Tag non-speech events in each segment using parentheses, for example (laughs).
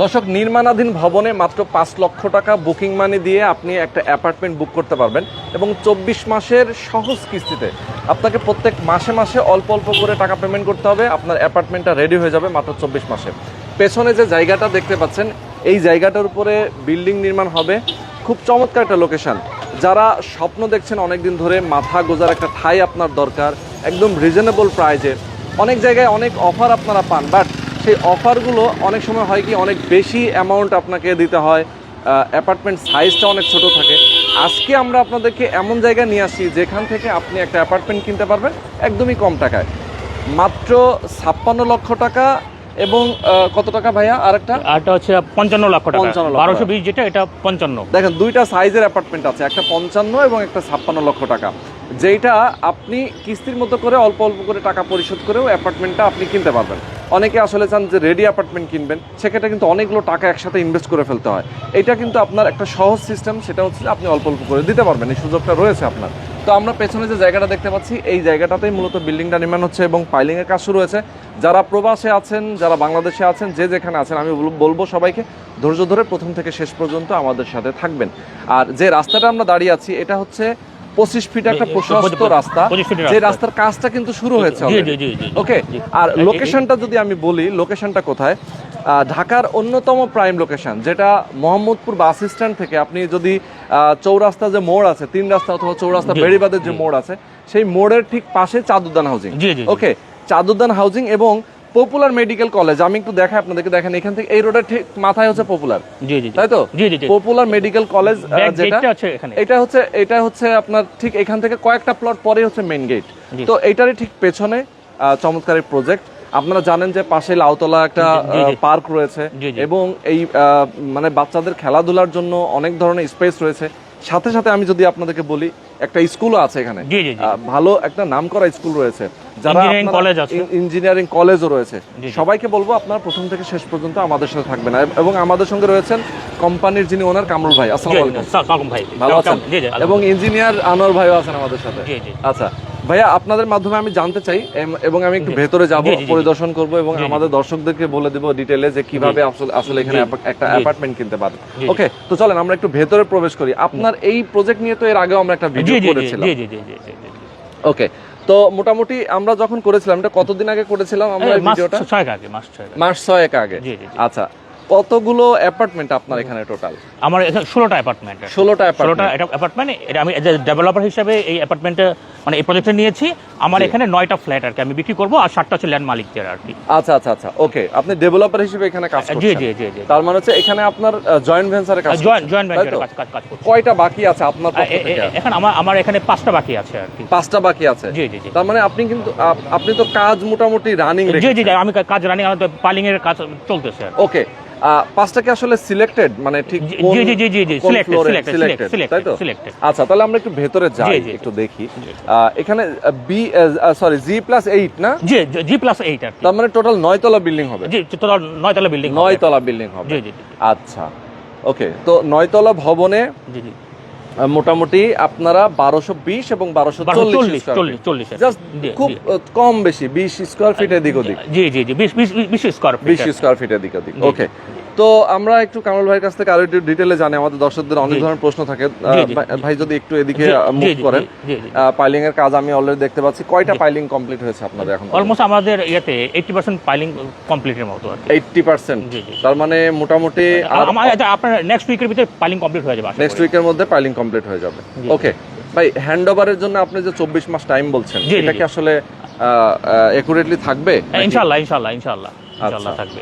দর্শক, নির্মাণাধীন ভবনে মাত্র পাঁচ লক্ষ টাকা বুকিং মানি দিয়ে আপনি একটা অ্যাপার্টমেন্ট বুক করতে পারবেন এবং চব্বিশ মাসের সহজ কিস্তিতে আপনাকে প্রত্যেক মাসে মাসে অল্প অল্প করে টাকা পেমেন্ট করতে হবে। আপনার অ্যাপার্টমেন্টটা রেডি হয়ে যাবে মাত্র চব্বিশ মাসে। পেছনে যে জায়গাটা দেখতে পাচ্ছেন, এই জায়গাটার উপরে বিল্ডিং নির্মাণ হবে। খুব চমৎকার একটা লোকেশন যারা স্বপ্ন দেখছেন অনেকদিন ধরে মাথা গোজার একটা ঠাই আপনার দরকার, একদম রিজনেবল প্রাইজে অনেক জায়গায় অনেক অফার আপনারা পান বাট সেই অফারগুলো অনেক সময় হয় কি অনেক বেশি অ্যামাউন্ট আপনাকে দিতে হয় অ্যাপার্টমেন্ট সাইজটা অনেক ছোট থাকে। আজকে আমরা আপনাদেরকে এমন জায়গায় নিয়ে আসি যেখান থেকে আপনি একটা অ্যাপার্টমেন্ট কিনতে পারবেন একদমই কম টাকায়। মাত্র ছাপ্পান্ন লক্ষ টাকা এবং কত টাকা ভাইয়া? আরেকটা? আরটা হচ্ছে পঞ্চান্ন লক্ষ টাকা। 55 লক্ষ বারোশো বিশ যেটা এটা পঞ্চান্ন। দেখেন দুইটা সাইজের অ্যাপার্টমেন্ট আছে একটা পঞ্চান্ন এবং একটা ছাপ্পান্ন লক্ষ টাকা। যেটা আপনি কিস্তির মতো করে অল্প অল্প করে টাকা পরিশোধ করেও অ্যাপার্টমেন্টটা আপনি কিনতে পারবেন। অনেকে আসলে চান যে রেডি অ্যাপার্টমেন্ট কিনবেন, সেক্ষেত্রে কিন্তু অনেকগুলো টাকা একসাথে ইনভেস্ট করে ফেলতে হয়। এটা কিন্তু আপনার একটা সহজ সিস্টেম সেটা হচ্ছে আপনি অল্প অল্প করে দিতে পারবেন, এই সুযোগটা রয়েছে আপনার। তো আমরা পেছনে যে জায়গাটা দেখতে পাচ্ছি, এই জায়গাটাতেই মূলত বিল্ডিংটা নির্মাণ হচ্ছে এবং পাইলিংয়ের কাজ শুরু হয়েছে। যারা প্রবাসে আছেন, যারা বাংলাদেশে আছেন, যে যেখানে আছেন, আমি বল- বলব সবাইকে, ধৈর্য ধরে প্রথম থেকে শেষ পর্যন্ত আমাদের সাথে থাকবেন। আর যে রাস্তাটা আমরা দাঁড়িয়ে আছি, এটা হচ্ছে পঁচিশ ফিট একটা প্রশস্ত রাস্তা। যে রাস্তার কাজটা কিন্তু শুরু হয়েছে। ওকে আর লোকেশনটা যদি আমি বলি লোকেশনটা কোথায়? ঢাকার অন্যতম প্রাইম লোকেশন যেটা মোহাম্মদপুর বাস স্ট্যান্ড থেকে আপনি যদি আহ, চৌরাস্তা যে মোড় আছে তিন রাস্তা অথবা চৌরাস্তা বেড়িবাদের যে মোড় আছে সেই মোড়ের ঠিক পাশে চাদুদ্দান হাউজিং। ওকে চাদুদ্দান হাউজিং এবং পপুলার মেডিকেল কলেজ আমি একটু দেখাই আপনাদেরকে দেখেন এখান থেকে এই রোডের ঠিক মাথায় হচ্ছে পপুলার জি জি। তাই তো জি জি পপুলার মেডিকেল কলেজ যেটা আছে এখানে। এটা হচ্ছে এটা হচ্ছে আপনার ঠিক এখান থেকে কয়েকটা প্লট পরে হচ্ছে মেইন গেট তো এইটারই ঠিক পেছনে চমৎকার প্রজেক্ট আপনারা জানেন যে পাশে লাউতলা একটা। পার্ক রয়েছে। এবং এই মানে বাচ্চাদের খেলাধুলার জন্য অনেক ধরনের স্পেস রয়েছে সাথে সাথে আমি যদি আপনাদেরকে বলি একটা স্কুলও আছে এখানে। ভালো একটা নাম করা স্কুল রয়েছে। যারা। ইঞ্জিনিয়ারিং কলেজও রয়েছে। সবাইকে বলব আপনারা প্রথম থেকে শেষ পর্যন্ত আমাদের সাথে থাকবেন। না এবং আমাদের সঙ্গে রয়েছেন কোম্পানির যিনি ওনার কামরুল ভাই। আসসালামু ভাই। ভালো আছেন? এবং ইঞ্জিনিয়ার আনোয়ার ভাইও আছেন আমাদের সাথে। আচ্ছা। ভাইয়া আপনাদের মাধ্যমে আমি জানতে চাই এবং আমি একটু ভেতরে যাব। পরিদর্শন করব এবং। আমাদের দর্শকদেরকে বলে দেব ডিটেলে যে কীভাবে আসলে এখানে একটা অ্যাপার্টমেন্ট কিনতে পারেন ওকে তো চলেন আমরা একটু ভেতরে প্রবেশ করি। আপনার এই প্রজেক্ট নিয়ে তো এর আগেও আমরা একটা ভিডিও করেছিলাম। ওকে তো মোটামুটি আমরা যখন করেছিলাম এটা কতদিন আগে করেছিলাম আমরা ভিডিওটা মাস ছয়েক আগে। মাস ছয়েক আগে। আচ্ছা কতগুলো অ্যাপার্টমেন্ট আপনার এখানে টোটাল আমার এখানে ষোলোটা অ্যাপার্টমেন্ট ষোলোটা ষোলোটা অ্যাপার্টমেন্ট অ্যাপার্টমেন্ট এটা আমি ডেভেলপার হিসাবে এই অ্যাপার্টমেন্টে মানে এই প্রজেক্টটা নিয়েছি। আমার এখানে নয়টা ফ্ল্যাট আর কি আমি বিক্রি করব আর সাতটা হচ্ছে ল্যান্ড মালিকদের আর কি। আচ্ছা আচ্ছা আচ্ছা ওকে। আপনি ডেভেলপার হিসেবে এখানে কাজ জি জি জি জি। তার মানে হচ্ছে এখানে আপনার জয়েন্ট ভেঞ্চারে কাজ জয়েন্ট জয়েন্ট ভেঞ্চারে কাজ কাজ কাজ করছি। কয়টা বাকি আছে আপনার এখন আমার আমার এখানে পাঁচটা বাকি আছে আর কি। পাঁচটা বাকি আছে? জি জি জি। তার মানে আপনি কিন্তু আপনি তো কাজ মোটামুটি রানিং জি জি জি, আমি কাজ রানিং আমার পালিং এর কাজ চলতেছে ওকে। পাঁচটা কি আসলে সিলেক্টেড মানে ঠিক জি জি জি জি জি জি সিলেক্টেড সিলেক্টেড তাই তো? আচ্ছা তাহলে আমরা একটু ভেতরে যাই একটু দেখি। এখানে B sorry G plus eight না? জি জি প্লাস এইট আর তার মানে টোটাল নয় তলা বিল্ডিং হবে। জি টোটাল নয় তলা বিল্ডিং নয় তলা বিল্ডিং হবে। জি জি জি। আচ্ছা ওকে তো নয়তলা ভবনে জি জি। মোটামুটি আপনারা বারোশো বিশ এবং বারোশো চল্লিশ চল্লিশ জাস্ট খুব কম বেশি বিশ স্কোয়ার ফিটের দিক ওদিক। জি জি জি বিশ বিশ স্কোয়ার বিশ স্কোয়ার ফিটের দিক ওদিক ওকে তো আমরা একটু কামাল ভাইয়ের কাছ থেকে আরও একটু ডিটেলে জানি আমাদের দর্শকদের অনেক ধরনের প্রশ্ন থাকে। ভাই- যদি একটু এদিকে মুভ করেন। পাইলিং এর কাজ আমি অলরেডি দেখতে পাচ্ছি। কয়টা পাইলিং কমপ্লিট হয়েছে আপনাদের এখন অলমোস্ট আমাদের ইয়েতে এইটটি পার্সেন্ট পাইলিং কমপ্লিটের মতো আর কি। এইটটি পার্সেন্ট জি, জি। তার মানে মোটামুটি আপনার নেক্সট উইকের ভিতরে পাইলিং কমপ্লিট হয়ে যাবে নেক্সট উইকের মধ্যে পাইলিং কমপ্লিট হয়ে যাবে। ওকে ভাই হ্যান্ড ওভারের জন্য আপনি যে চব্বিশ মাস টাইম বলছেন এটা কি আসলে একুরেটলি থাকবে? হ্যাঁ, ইনশাল্লাহ ইনশাল্লাহ ইনশাল্লাহ ইনশাল্লাহ আচ্ছা। থাকবে।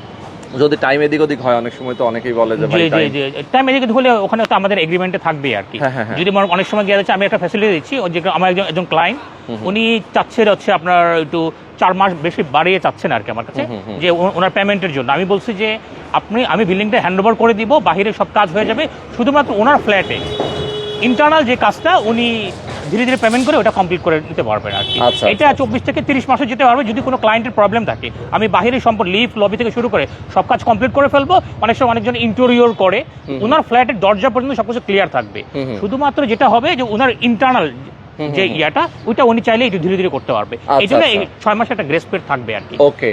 যদি টাইম এদিক ওদিক হয় অনেক সময় তো অনেকেই বলে যে ভাই জি জি জি। টাইম এদিকে হলে ওখানে তো আমাদের এগ্রিমেন্টে থাকবে আর কি। যদি অনেক সময় গিয়ে যাচ্ছে আমি একটা ফ্যাসিলিটি দিচ্ছি যে আমার একজন একজন ক্লায়েন্ট উনি চাচ্ছে হচ্ছে আপনার একটু চার মাস বেশি বাড়িয়ে চাচ্ছেন আর কি আমার কাছে। যে ওনার পেমেন্টের জন্য। আমি বলছি যে আপনি আমি বিল্ডিংটা হ্যান্ড ওভার করে দিব বাহিরে সব কাজ হয়ে যাবে। শুধুমাত্র ওনার ফ্ল্যাটে ইন্টারনাল যে কাজটা উনি ধীরে ধীরে পেমেন্ট করে ওটা কমপ্লিট করে নিতে পারবেন আর কি। আচ্ছা, এটা চব্বিশ থেকে তিরিশ মাসে যেতে পারবে যদি কোনো ক্লায়েন্টের প্রবলেম থাকে। আমি বাহিরে সম্পর্ক লিফট লবি থেকে শুরু করে সব কাজ কমপ্লিট করে ফেলব। অনেক সময় অনেকজন ইন্টেরিয়র করে। ওনার ফ্ল্যাটের দরজা পর্যন্ত সবকিছু ক্লিয়ার থাকবে। শুধুমাত্র যেটা হবে যে ওনার ইন্টারনাল যে ইয়াটা ওইটা উনি চাইলে একটু ধীরে ধীরে করতে পারবে। এই আচ্ছা, জন্য এই আচ্ছা। ছয় মাসে একটা গ্রেস পিরিয়ড থাকবে আর কি। ওকে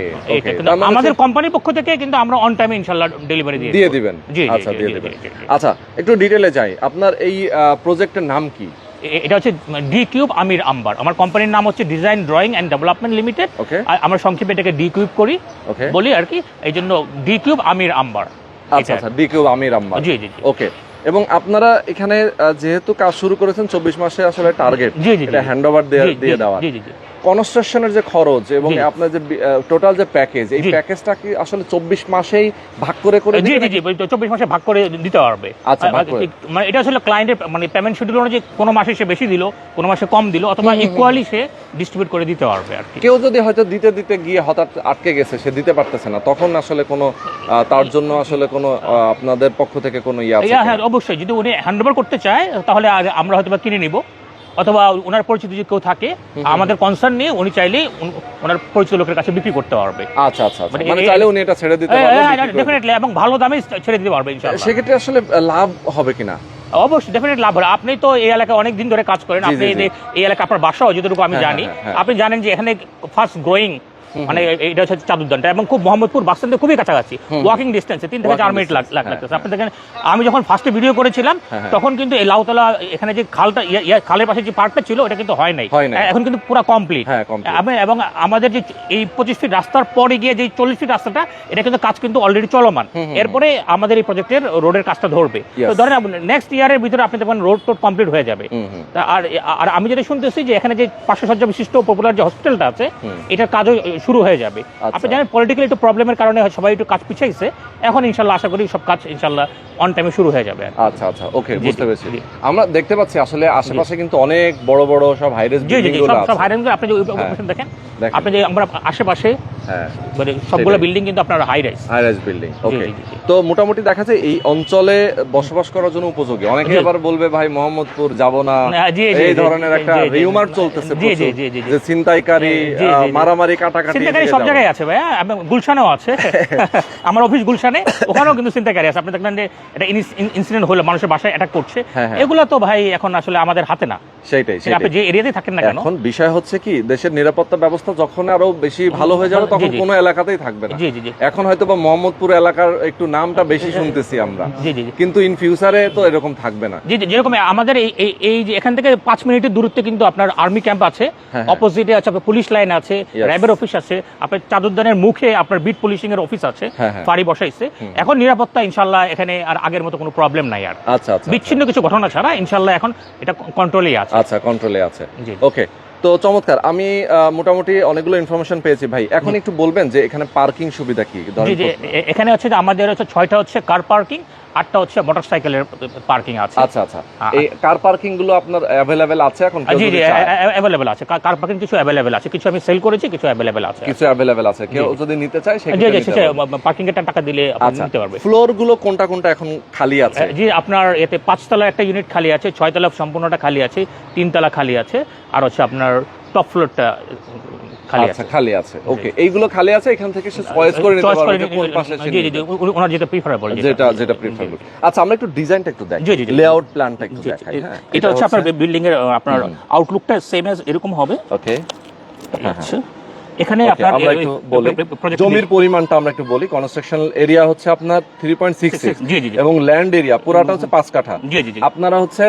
আমাদের কোম্পানির পক্ষ থেকে কিন্তু আমরা অন টাইমে ইনশাল্লাহ ডেলিভারি দিয়ে দিয়ে দিবেন। জি আচ্ছা দিয়ে দিবেন। আচ্ছা একটু ডিটেলে যাই। আপনার এই প্রজেক্টের নাম কি? এটা হচ্ছে ডি কিউব আমির আম্বার আমার কোম্পানির নাম হচ্ছে design drawing and development limited okay আমরা সংক্ষেপে এটাকে ডি কিউব করি ওকে বলি আর কি এই জন্য ডি কিউব আমির আম্বার আচ্ছা। আচ্ছা ডিকিউ আমির আম্বার জি জি ওকে এবং আপনারা এখানে যেহেতু কাজ শুরু করেছেন চব্বিশ মাসে আসলে টার্গেট জি জি হ্যান্ড ওভার দিয়ে দেওয়া। জি জি জি। কনস্ট্রাকশনের যে খরচ এবং আপনার যে টোটাল যে প্যাকেজ এই। প্যাকেজটা কি আসলে চব্বিশ মাসেই ভাগ করে করে জি জি জি চব্বিশ মাসে ভাগ করে দিতে পারবে। আচ্ছা, মানে এটা আসলে ক্লায়েন্টের মানে পেমেন্ট শিডিউল অনুযায়ী কোনো মাসে সে বেশি দিল কোনো মাসে কম দিল অথবা ইকুয়ালি সে ডিস্ট্রিবিউট করে দিতে পারবে আর কি। কেউ যদি হয়তো দিতে দিতে গিয়ে হঠাৎ আটকে গেছে সে দিতে পারতেছে না তখন আসলে কোনো তার জন্য আসলে কোনো আপনাদের পক্ষ থেকে কোনো ইয়ে আছে হ্যাঁ অবশ্যই যদি উনি হ্যান্ড ওভার করতে চায় তাহলে আমরা হয়তো বা কিনে নিব। অথবা ওনার পরিচিত যদি কেউ থাকে আমাদের কনসার্ন নিয়ে উনি চাইলেই ওনার পরিচিত লোকের কাছে বিক্রি করতে পারবে আচ্ছা আচ্ছা আচ্ছা। মানে মানে চাইলে উনি এটা ছেড়ে দিতে পারবে ডেফিনেটলি এবং ভালো দামে ছেড়ে দিতে পারবে ইনশাআল্লাহ সেক্ষেত্রে আসলে লাভ হবে কিনা অবশ্যই ডেফিনেট লাভ হবে আপনি তো এই এলাকায় অনেক দিন ধরে কাজ করেন আপনি। এই- এলাকা আপনার বাসাও যতটুকু আমি হ্যাঁ, জানি হ্যাঁ, হ্যাঁ। আপনি জানেন যে এখানে ফার্স্ট গ্রোয়িং মানে এটা হচ্ছে চাদুদ্দানটা এবং খুব মোহাম্মদপুর বাস স্ট্যান্ডে খুবই কাছাকাছি। ওয়াকিং ডিস্টেন্সে তিন থেকে চার মিনিট লাগ distance, লাগ- হ্যাঁ, লাগতেছে আপনি দেখেন আমি যখন ফার্স্টে ভিডিও করেছিলাম হ্যাঁ, হ্যাঁ। তখন কিন্তু এই লাউতলা এখানে যে খালটা ইয়া- খালের পাশে যে পার্কটা ছিল ওটা কিন্তু হয় নাই। এখন কিন্তু পুরো কমপ্লিট হ্যাঁ, এবং আমাদের যে এই পঁচিশ ফিট রাস্তার পরে গিয়ে যে চল্লিশ ফিট রাস্তাটা এটা কিন্তু কাজ কিন্তু অলরেডি চলমান। এরপরে আমাদের এই প্রজেক্টের রোডের কাজটা ধরবে। তো ধরেন নেক্সট ইয়ারের ভিতরে আপনি দেখবেন রোড টোড কমপ্লিট হয়ে যাবে। আর আর আমি যেটা শুনতেছি যে এখানে যে পাঁচশো সজ্জা বিশিষ্ট পপুলার যে হসপিটালটা আছে এটার কাজও শুরু হয়ে যাবে। আচ্ছা। আপনি জানেন পলিটিক্যাল একটু প্রবলেমের কারণে সবাই একটু কাজ পিছাইছে। এখন ইনশাল্লাহ আশা করি সব কাজ ইনশাল্লাহ অন টাইমে শুরু হয়ে যাবে আচ্ছা আচ্ছা ওকে বুঝতে পেরেছি। আমরা দেখতে পাচ্ছি আসলে আশেপাশে কিন্তু অনেক বড় বড় সব হাইরেস জি জি বিল্ডিংগুলো সব সব আছে হাইরেঞ্জ আপনি যে হ্যাঁ। দেখেন। আপনি যে আমরা আশেপাশে মানে সবগুলো বিল্ডিং কিন্তু আপনার high rise high rise building okay. তো মোটামুটি দেখা যায় এই অঞ্চলে বসবাস করার জন্য উপযোগী। অনেকে আবার বলবে ভাই মোহাম্মদপুর যাব না। এই ধরনের একটা রিউমার চলতেছে। যে ছিনতাইকারী। মারামারি কাটাকাটি সব জায়গায় আছে এবং গুলশানেও আছে। (laughs) আমার অফিস গুলশানে ওখানেও কিন্তু চিন্তাকারী আছে। আপনি দেখলেন যে এটা ইনসিডেন্ট হলো মানুষের বাসায় অ্যাটাক করছে। হ্যাঁ, হ্যাঁ। এগুলো তো ভাই এখন আসলে আমাদের হাতে না। আপনি সেটাই যে এরিয়াতে থাকেন না কেন? এখন বিষয় হচ্ছে কি দেশের নিরাপত্তা ব্যবস্থা যখন আরও বেশি ভালো হয়ে যাবে তখন কোনো এলাকাতেই থাকবে না। এখন হয়তো বা মোহাম্মদপুর এলাকার একটু নামটা বেশি শুনতেছি আমরা। কিন্তু ইন ফিউচারে তো এরকম থাকবে না। জি যেরকম আমাদের এই এই- যে এখান থেকে পাঁচ মিনিটের দূরত্বে কিন্তু আপনার আর্মি ক্যাম্প আছে। অপোজিটে আছে আপনার পুলিশ লাইন আছে র্যাবের অফিস আছে আপনার চাদুদ্দানের মুখে আপনার বিট পুলিশিং এর অফিস আছে হ্যাঁ, হ্যাঁ। বসাইছে। এখন নিরাপত্তা ইনশাল্লাহ এখানে আর আগের মতো কোনো প্রবলেম নাই আর। আচ্ছা আচ্ছা বিচ্ছিন্ন কিছু ঘটনা ছাড়া ইনশাল্লাহ এখন এটা কন্ট্রোলেই আছে। আচ্ছা কন্ট্রোলে আছে। ওকে তো চমৎকার। আমি মোটামুটি অনেকগুলো ইনফরমেশন পেয়েছি ভাই। এখন একটু বলবেন যে এখানে পার্কিং সুবিধা কি? জি জি। এখানে হচ্ছে যে আমাদের হচ্ছে ছয়টা হচ্ছে কার পার্কিং আটটা হচ্ছে মোটরসাইকেলের পার্কিং আছে। আচ্ছা আচ্ছা। এই কার পার্কিংগুলো আপনার অ্যাভেলেবেল আছে এখন জি জি? অ্যাভেলেবেল আছে। কার পার্কিং কিছু অ্যাভেলেবেল আছে। কিছু আমি সেল করেছি কিছু অ্যাভেলেবেল আছে। কিছু অ্যাভেলেবেল আছে। কেউ যদি নিতে চায় জি জি পারবে। পার্কিং এর টাকা দিলে আপনি আচ্ছা। নিতে পারবে। ফ্লোরগুলো কোনটা কোনটা এখন খালি আছে? জি আপনার এতে পাঁচতলা একটা ইউনিট খালি আছে ছয়তলা সম্পূর্ণটা খালি আছে তিনতলা খালি আছে আর হচ্ছে আপনার টপ ফ্লোরটা খালি আচ্ছা আছে। খালি আছে। ওকে এইগুলো খালি আছে? এখান থেকে সে চয়েস করে নিতে পারবে কোন পাশে সে জি জি জি ওনার যেটা প্রিফারেবল যেটা যেটা প্রিফারেবল আচ্ছা আমরা একটু ডিজাইনটা একটু দেখি জি, জি, জি। লেআউট প্ল্যানটা একটু দেখাই হ্যাঁ? এটা হচ্ছে আপনার বিল্ডিং এর আপনার আউটলুকটা সেম এজ এরকম হবে। ওকে আচ্ছা। এখানে আপনার আমরা একটু বলি জমির পরিমাণটা আমরা একটু বলি কনস্ট্রাকশন এরিয়া হচ্ছে আপনার থ্রি পয়েন্ট সিক্স জি, জি, জি। এবং ল্যান্ড এরিয়া পুরাটা হচ্ছে পাঁচ কাঠা আপনারা হচ্ছে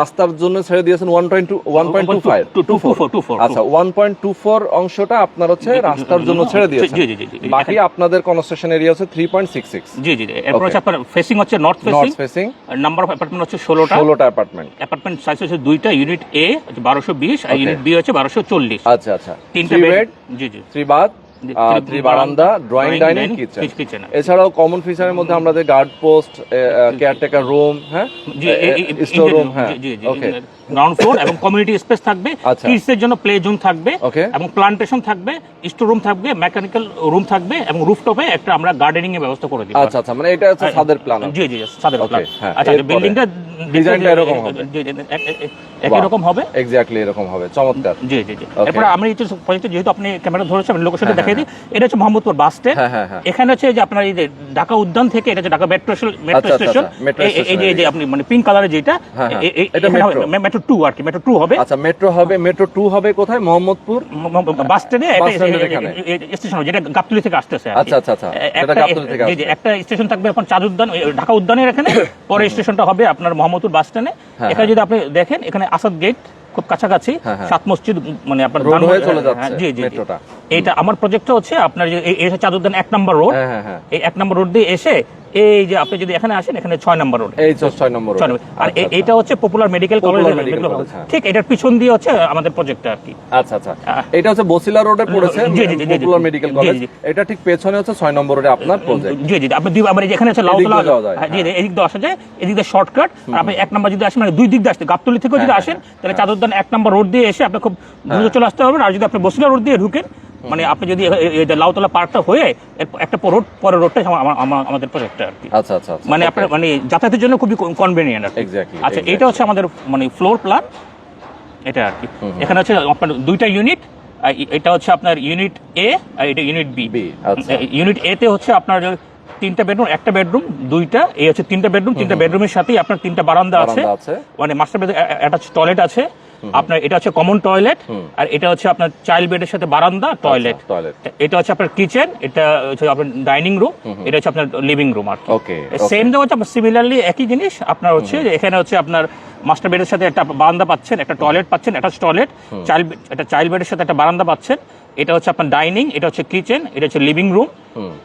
রাস্তার জন্য ছেড়ে দিয়েছেন one point two one point two five Two- two- two- four- two- four- আচ্ছা ওয়ান পয়েন্ট টু ফোর অংশটা আপনার হচ্ছে রাস্তার জন্য ছেড়ে দিয়েছেন জি। বাকি আপনাদের কনস্ট্রাকশন এরিয়া হচ্ছে থ্রি পয়েন্ট সিক্স সিক্স জি জি এরপর হচ্ছে আপনার ফেসিং হচ্ছে north facing number of apartment হচ্ছে ষোলোটা ষোলোটা অ্যাপার্টমেন্ট অ্যাপার্টমেন্ট সাইজ হচ্ছে দুইটা ইউনিট এ বারোশো বিশ আর ইউনিট বি হচ্ছে বারোশো চল্লিশ আচ্ছা আচ্ছা তিনটা বেড জি জি থ্রি বাথ জি, থ্রি বারান্দা ড্রয়িং ডাইনিং কিচেন এছাড়াও কমন ফিচারের মধ্যে আমাদের গার্ড পোস্ট কেয়ারটেকার রুম হ্যাঁ? স্টোর রুম হ্যাঁ। ওকে গ্রাউন্ড ফ্লোর এবং কমিউনিটি স্পেস থাকবে। আচ্ছা। জন্য প্লে জোন থাকবে এবং প্লান্টেশন থাকবে স্টোর রুম থাকবে মেকানিক্যাল রুম থাকবে এবং রুফটপে একটা আমরা গার্ডেনিং এর ব্যবস্থা করে দিব। আচ্ছা আচ্ছা মানে এটা হচ্ছে ছাদের প্ল্যান জি জি সাদের Okay, প্ল্যান হ্যাঁ, আচ্ছা বিল্ডিংটা ডিজাইনটা এরকম হবে। একই রকম হবে। এক্স্যাক্টলি এরকম হবে চমৎকার। জি জি জি. এরপরে আমি এই প্রজেক্টে যেহেতু আপনি ক্যামেরা ধরেছেন লোকেশনটা হ্যাঁ, দেখাই দিই। এটা হচ্ছে মোহাম্মদপুর বাস স্ট্যান্ড। হ্যাঁ, হ্যাঁ, হ্যাঁ। এখানে হচ্ছে যে আপনার এই যে ঢাকা উদ্যান থেকে এটা হচ্ছে ঢাকা মেট্রো মেট্রো স্টেশন এই- যে এই যে আপনি মানে পিঙ্ক কালারের যেটা হ্যাঁ, হ্যাঁ, এটা মেট্রো টু আর কি মেট্রো টু হবে। আচ্ছা মেট্রো হবে মেট্রো টু হবে কোথায়? মোহাম্মদপুর? বাস স্ট্যান্ডে স্টেশন যেটা গাবতলি থেকে আসতেছে আচ্ছা, আচ্ছা, আচ্ছা। এ- যেটা একটা- গাবতলী থেকে আসছে। একটা স্টেশন থাকবে এখন চাঁদ উদ্যান ঢাকা উদ্যানের এখানে। (coughs) পরে স্টেশনটা হবে আপনার মোহাম্মদপুর বাস স্ট্যান্ডে। হ্যাঁ, এখানে যদি আপনি দেখেন এখানে আসাদ গেট খুব কাছাকাছি হ্যাঁ, হ্যাঁ। সাত মসজিদ মানে আপনার রোড হয়ে চলে যাচ্ছে জি জি এটা মেট্রোটা। আমার প্রজেক্টটা হচ্ছে আপনার যে এই- এক নম্বর রোড এই এক নম্বর রোড দিয়ে এসে এই যে আপনি যদি এখানে আসেন এখানে ছয় নম্বর রোড এই ছয় নম্বর। আর এ- এইটা হচ্ছে পপুলার মেডিকেল কলেজ হ্যাঁ। ঠিক এটার পিছন দিয়ে হচ্ছে আমাদের প্রজেক্টটা আর কি। আচ্ছা আচ্ছা। এটা হচ্ছে বসিলা রোডে পড়েছে পপুলার মেডিকেল কলেজ এটা ঠিক পেছনে হচ্ছে ছয় নম্বর রোডে আপনার প্রজেক্ট জি জি আপনি দুই আবার এখানে আছে লাউতলা হ্যাঁ, জি জি, এদিক দিয়ে আসা যায়। এদিক দিয়ে শর্টকাট আপনি এক নাম্বার যদি আসেন মানে দুই দিক দিয়ে আসতে গাবতলি থেকে যদি হ্যাঁ, আসেন তাহলে চাদরদান এক নম্বর রোড দিয়ে এসে আপনি খুব দ্রুত চলে আসতে পারবেন আর যদি আপনি বসিলা রোড দিয়ে ঢুকেন মানে আপনি যদি লাউতলা পার্কটা হয়ে একটা রোড পরের আমার- আমাদের প্রজেক্টটা আর কি। আচ্ছা আচ্ছা আচ্ছা। মানে আপনার মানে যাতায়াতের জন্য খুবই কনভেনিয়েন্ট আর আচ্ছা এটা হচ্ছে আমাদের মানে ফ্লোর প্ল্যান এটা আর কি। এখানে হচ্ছে আপনার দুইটা ইউনিট এটা হচ্ছে আপনার ইউনিট এ আর এটা ইউনিট বি। ইউনিট এ তে হচ্ছে আপনার তিনটা বেডরুম একটা বেডরুম দুইটা এই হচ্ছে তিনটা বেডরুম তিনটা বেডরুমের সাথেই আপনার তিনটা বারান্দা আছে। মানে মাস্টার বেড অ্যাটাচ টয়লেট আছে। আপনার এটা হচ্ছে কমন টয়লেট আর এটা হচ্ছে আপনার চাইল্ড বেডের সাথে বারান্দা টয়লেট এটা হচ্ছে আপনার কিচেন এটা হচ্ছে আপনার ডাইনিং রুম এটা হচ্ছে আপনার লিভিং রুম আর সেম দেওয়া হচ্ছে সিমিলারলি একই জিনিস আপনার হচ্ছে এখানে হচ্ছে আপনার মাস্টার বেডের সাথে একটা বারান্দা পাচ্ছেন একটা টয়লেট পাচ্ছেন একটা টয়লেট চাইল্ড একটা চাইল্ড বেডের সাথে একটা বারান্দা পাচ্ছেন এটা হচ্ছে আপনার ডাইনিং এটা হচ্ছে কিচেন এটা হচ্ছে লিভিং রুম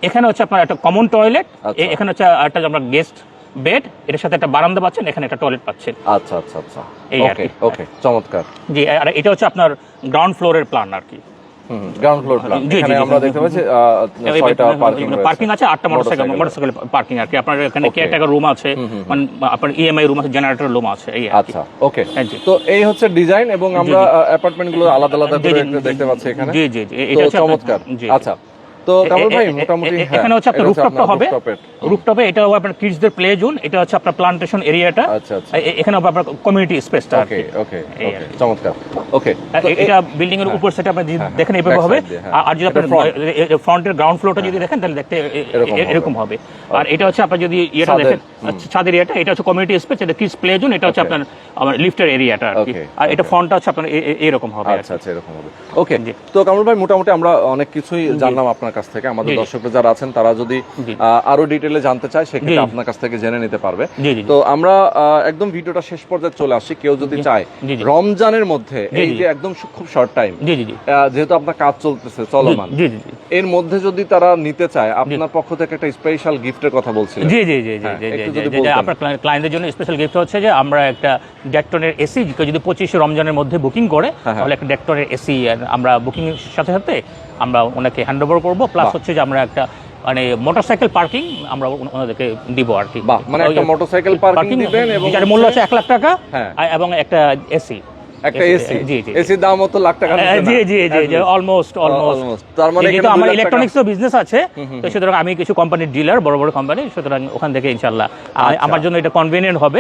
এখানে হচ্ছে আপনার একটা কমন টয়লেট আচ্ছা। এখানে হচ্ছে একটা আমরা গেস্ট বেড এটার সাথে একটা বারান্দা পাচ্ছেন এখানে একটা টয়লেট পাচ্ছেন। আচ্ছা আচ্ছা আচ্ছা। এই আর ওকে কি। ওকে চমৎকার। জি আর এটা হচ্ছে আপনার গ্রাউন্ড ফ্লোরের প্ল্যান আর কি। গ্রাউন্ড ফ্লোর প্ল্যান এখানে আমরা দেখতে পাচ্ছি ছয়টা পার্কিং পার্কিং আছে আটটা মোটরসাইকেল মোটরসাইকেল পার্কিং আর কি। আপনার এখানে Okay. কেয়ারটেকার রুম আছে মানে আপনার ইএমআই রুম আছে জেনারেটর রুম আছে এই আচ্ছা ওকে হ্যাঁ, তো এই হচ্ছে ডিজাইন এবং আমরা। অ্যাপার্টমেন্টগুলো আলাদা আলাদা করে দেখতে পাচ্ছি এখানে। জি জি জি। এটা হচ্ছে চমৎকার। জি। আচ্ছা তো কামাল ভাই মোটামুটি হ্যাঁ, এখানে হচ্ছে আপনার রুফটপটা হবে। রুফটপে এটা হবে আপনার কিডসদের প্লে জোন এটা হচ্ছে আপনার প্লান্টেশন এরিয়াটা আচ্ছা, আচ্ছা। এখানে হবে আপনার কমিউনিটি স্পেসটা ওকে ওকে। চমৎকার। ওকে এটা বিল্ডিং এর উপর সেটা আপনি হ্যাঁ, দেখেন এভাবে হবে। হ্যাঁ। আর- যদি আপনি ফ্রন্টের গ্রাউন্ড ফ্লোরটা যদি দেখেন তাহলে দেখতে এরকম হবে। আর এটা হচ্ছে আপনার যদি ইয়েটা দেখেন ছাদের এরিয়াটা এটা হচ্ছে কমিউনিটি স্পেস এটা কিডস প্লে জোন এটা হচ্ছে আপনার আমার লিফটের এরিয়াটা আর কি। আর এটা. ফ্রন্টটা হচ্ছে আপনার এরকম হবে আচ্ছা আচ্ছা এরকম হবে। ওকে। তো কামরুল ভাই মোটামুটি আমরা অনেক কিছুই জানলাম আপনার কাছ থেকে আমাদের। দর্শকরা যারা আছেন তারা যদি আরও ডিটেলে জানতে চায় সেক্ষেত্রে। আপনার কাছ থেকে জেনে নিতে পারবে। তো আমরা একদম ভিডিওটা শেষ পর্যায়ে চলে আসি কেউ যদি চায়। রমজানের মধ্যে এই যে একদম খুব শর্ট টাইম যেহেতু আপনার কাজ চলতেছে চলমান এর মধ্যে যদি তারা নিতে চায় আপনার পক্ষ থেকে একটা স্পেশাল গিফটের কথা বলছিলেন জি জি জি জি হ্যাঁ। আপনার ক্লায়েন্টদের জন্য স্পেশাল গিফট হচ্ছে যে আমরা একটা ডেকটনের এসি যদি পঁচিশে রমজানের মধ্যে বুকিং করে হ্যাঁ, হ্যাঁ। তাহলে একটা ডেকটনের এসি আমরা বুকিং সাথে সাথে আমরা ওনাকে হ্যান্ড ওভার করব প্লাস হচ্ছে যে আমরা একটা মানে মোটরসাইকেল পার্কিং আমরা ওনাদেরকে দিব আর কি। মানে একটা motorcycle parking দিবেন এবং যার মূল্য হচ্ছে এক লাখ টাকা হ্যাঁ। এবং একটা এসি একটা এসি জি জি এসির দাম তো লাখ টাকা। জি জি জি জি অলমোস্ট অলমোস্ট তার মানে যেহেতু আমার দুই লাখ টাকা- ইলেকট্রনিক্স বিজনেস আছে তো সুতরাং আমি কিছু কোম্পানির ডিলার বড় বড় কোম্পানি সুতরাং ওখান থেকে ইনশাল্লাহ আ- আচ্ছা। আমার জন্য এটা কনভিনিয়েন্ট হবে।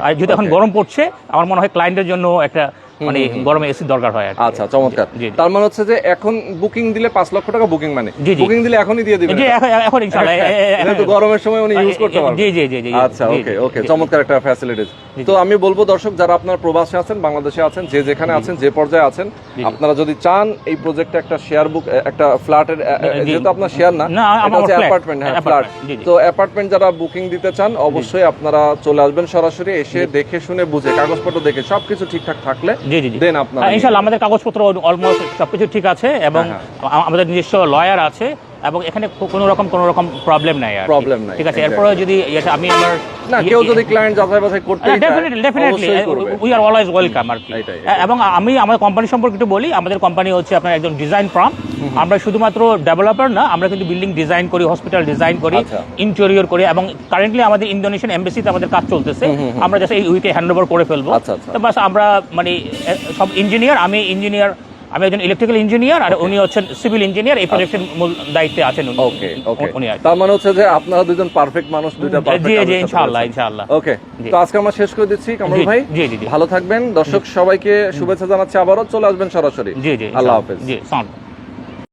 আর যেহেতু এখন গরম পড়ছে আমার মনে হয় ক্লায়েন্টের জন্য একটা মানে গরমে এসি দরকার হয় আচ্ছা চমৎকার। তার মানে হচ্ছে যে এখন বুকিং দিলে পাঁচ লক্ষ টাকা বুকিং মানে। বুকিং দিলে এখনই দিয়ে দিবেন এখন যেহেতু গরমের সময় উনি ইউজ করতে পারবেন জি জি জি আচ্ছা ওকে ওকে চমৎকার একটা ফ্যাসিলিটিস তো আমি বলব দর্শক যারা আপনার প্রবাসে আছেন বাংলাদেশে আছেন যে যেখানে আছেন যে পর্যায়ে আছেন আপনারা যদি চান এই প্রজেক্টে একটা শেয়ার বুক একটা ফ্ল্যাটের। যেহেতু আপনার শেয়ার না এটা হচ্ছে অ্যাপার্টমেন্ট হ্যাঁ ফ্ল্যাট। তো অ্যাপার্টমেন্ট যারা বুকিং দিতে চান অবশ্যই আপনারা চলে আসবেন সরাসরি এসে দেখে শুনে বুঝে কাগজপত্র দেখে সবকিছু ঠিকঠাক থাকলে জি জি জি। দেন আপনারা হ্যাঁ, আমাদের কাগজপত্র অলমোস্ট সবকিছু ঠিক আছে এবং হ্যাঁ, আমাদের নিজস্ব লয়ার আছে। এবং এখানে কোনো রকম কোনো রকম প্রবলেম নাই আর। Problem নাই, ঠিক আছে. এরপরে যদি আমি আমার না কেউ যদি ক্লায়েন্ট যাচাই বাছাই করতে definitely definitely we are always welcome আর কি এবং আমি আমার কোম্পানি সম্পর্কে একটু বলি আমাদের কোম্পানি হচ্ছে আপনার একজন ডিজাইন ফার্ম আমরা শুধুমাত্র ডেভেলপার না আমরা কিন্তু বিল্ডিং ডিজাইন করি হসপিটাল ডিজাইন করি আচ্ছা। ইন্টেরিয়র করি এবং কারেন্টলি আমাদের ইন্দোনেশিয়ান এমবেসিতে আমাদের কাজ চলতেছে আমরা জাস্ট এই উইকে হ্যান্ড ওভার করে ফেলব আচ্ছা, আচ্ছা। তো বাস আমরা মানে সব ইঞ্জিনিয়ার আমি ইঞ্জিনিয়ার আমি একজন ইলেকট্রিক্যাল ইঞ্জিনিয়ার আর উনি হচ্ছেন সিভিল ইঞ্জিনিয়ার এই প্রজেক্টের মূল দায়িত্বে আছেন উনি। ওকে ওকে উনি আছেন। তার মানে হচ্ছে যে আপনারা দুজন পারফেক্ট মানুষ দুইটা পারফেক্ট জি জি ইনশাআল্লাহ ইনশাআল্লাহ। ওকে তো আজকে আমরা শেষ করে দিচ্ছি কামরুল ভাই। জি, জি, জি। ভালো থাকবেন। দর্শক সবাইকে শুভেচ্ছা জানাচ্ছি আবারও। চলে আসবেন সরাসরি। জি জি আল্লাহ হাফেজ। জি সালাম।